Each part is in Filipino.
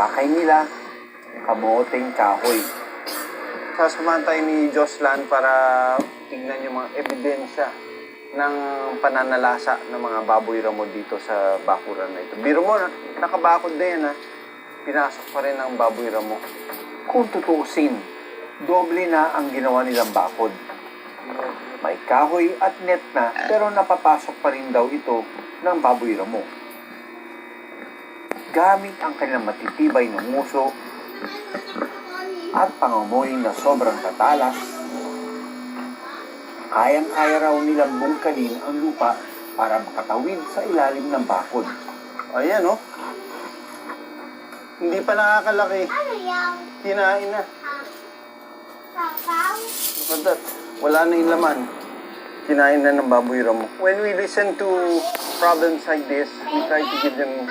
pakay nila, kamoteng kahoy. Sasamahan tayo ni Joslan para tingnan yung mga ebidensya ng pananalasa ng mga baboy ramo dito sa bakuran na ito. Biro mo, na, nakabakod na yan. Pinasok pa rin ang baboy ramo. Kung tutuusin, doble na ang ginawa nilang bakod. May kahoy at net na pero napapasok pa rin daw ito ng baboy ramo. Gamit ang kanilang matitibay na muso at pangamoy na sobrang tatalas, kayang-kaya raw nilang bungkalin ang lupa para makatawid sa ilalim ng bakod. Ayan, oh. Hindi pa nakakalaki. Ano yan? Kinain na. That. Wala na yung laman. Kinain na ng baboy ramo. When we listen to problems like this, we try to give them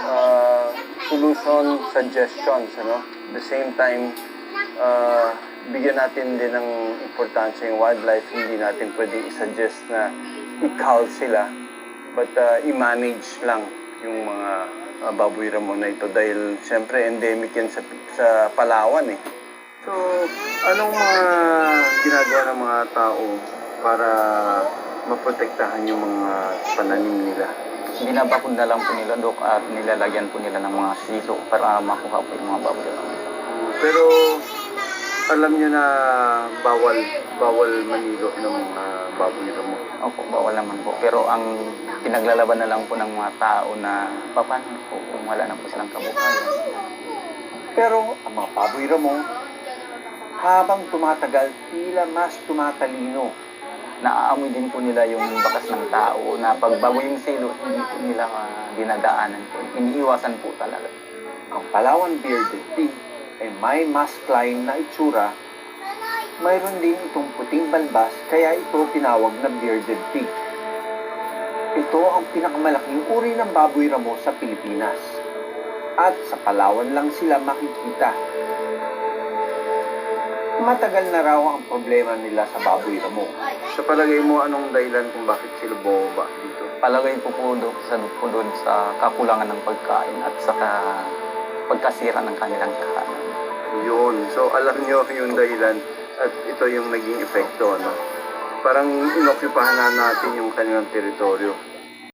uh, solution suggestions, ano? At the same time, uh, bigyan natin din ng importansya yung wildlife. Hindi natin pwedeng i-suggest na i-cull sila. But uh, i-manage lang yung mga uh, baboy ramo na ito dahil siyempre endemic yan sa, sa Palawan eh. So, anong mga ginagawa ng mga tao para maprotektahan yung mga pananim nila? binabakod na lang po nila dok at nilalagyan po nila ng mga silo para makuha po yung mga baboy. Pero alam nyo na bawal bawal manilo ng mga baboy mo. Opo, bawal naman po. Pero ang pinaglalaban na lang po ng mga tao na paano po kung wala na po silang kabuhayan. Pero ang mga baboy mo, habang tumatagal, tila mas tumatalino. Naaamoy din po nila yung bakas ng tao na pag bago yung silo, hindi po nila dinadaanan po. Iniiwasan po talaga. Ang Palawan bearded pig ay may maskline na itsura. Mayroon din itong puting balbas kaya ito tinawag na bearded pig. Ito ang pinakamalaking uri ng baboy ramo sa Pilipinas. At sa Palawan lang sila makikita. Matagal na raw ang problema nila sa baboy ramo. Sa palagay mo, anong dahilan kung bakit sila bumaba dito? Palagay po po doon sa, po doon sa kakulangan ng pagkain at saka pagkasira ng kanilang kahanan. Yun. So, alam nyo yung dahilan at ito yung naging epekto, no? Parang inokupahan na natin yung kanilang teritoryo.